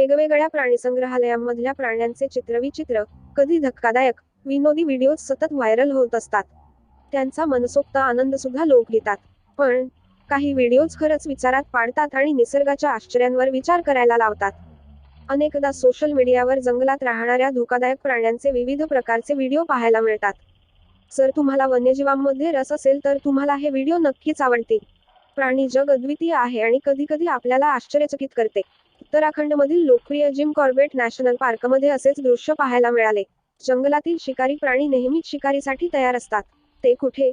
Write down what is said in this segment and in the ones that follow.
वेगवेगळ्या प्राणीसंग्रहालयांमधल्या प्राण्यांचे चित्रविचित्र कधी धक्कादायक विनोदी व्हिडिओ सतत व्हायरल होत असतात. त्यांचा मनसोक्त आनंद सुद्धा लोक घेतात. पण काही व्हिडिओज खरंच विचारात पाडतात आणि निसर्गाच्या आश्चर्यांवर विचार करायला लावतात. अनेकदा सोशल मीडियावर जंगलात राहणाऱ्या धोकादायक प्राण्यांचे विविध प्रकारचे व्हिडिओ पाहायला मिळतात. जर तुम्हाला वन्यजीवांमध्ये रस असेल तर तुम्हाला हे व्हिडिओ नक्कीच आवडतील. प्राणी जग अद्वितीय आहे आणि कधी कधी आपल्याला आश्चर्यचकित करते. उत्तराखंडमधील लोकप्रिय जिम कॉर्बेट नॅशनल पार्कमध्ये असेच दृश्य पाहायला मिळाले. जंगलातील शिकारी प्राणी नेहमीच शिकारीसाठी तयार असतात. ते कुठे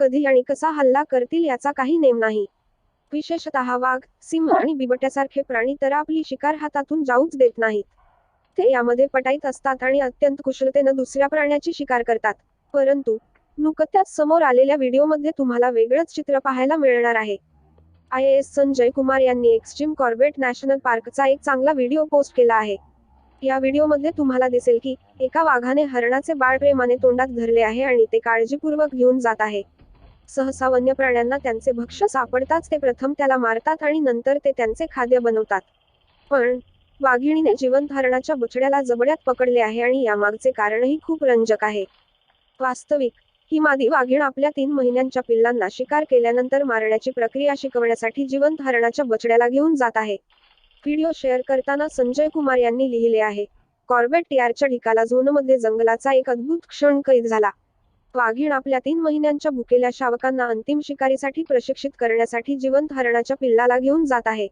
कधी आणि कसा हल्ला करतील याचा काही नेम नाही. विशेषतः वाघ सिंह आणि बिबट्यासारखे प्राणी तर आपली शिकार हातातून जाऊच देत नाहीत. ते यामध्ये पटाईत असतात आणि अत्यंत कुशलतेनं दुसऱ्या प्राण्याची शिकार करतात. परंतु नुकत्याच समोर आलेल्या व्हिडिओमध्ये तुम्हाला वेगळंच चित्र पाहायला मिळणार आहे. आय एस संजय कुमार यांनी एक्स्ट्रीम कॉर्बेट नॅशनल पार्कचा एक चांगला व्हिडिओ पोस्ट केला आहे. या व्हिडिओमध्ये तुम्हाला दिसेल की एका वाघाने हरणाचे बाळ प्रेमाने तोंडात धरले आहे आणि ते काळजीपूर्वक घेऊन जात आहे. सहसा वन्य प्राण्यांना त्यांचे भक्ष्य सापडताच ते प्रथम त्याला मारतात आणि नंतर ते त्यांचे खाद्य बनवतात. पण वाघिणीने जिवंत हरणाच्या बछड्याला जबड्यात पकडले आहे आणि यामागचे कारणही खूप रंजक आहे. वास्तविक ही मादी वाघीण आपल्या तीन महिन्यांच्या पिल्लांना शिकार केल्यानंतर मारण्याची प्रक्रिया शिकवण्यासाठी जिवंत हरणाच्या बछड्याला घेऊन जात आहे. व्हिडिओ शेअर करताना संजय कुमार यांनी लिहिले आहे कॉर्बेट टियारच्या ढिकाला झोनमध्ये जंगलाचा एक अद्भुत क्षण कैद झाला. वाघीण आपल्या तीन महिन्यांच्या भुकेल्या शावकांना अंतिम शिकारीसाठी प्रशिक्षित करण्यासाठी जिवंत हरणाच्या पिल्लाला घेऊन जात आहे.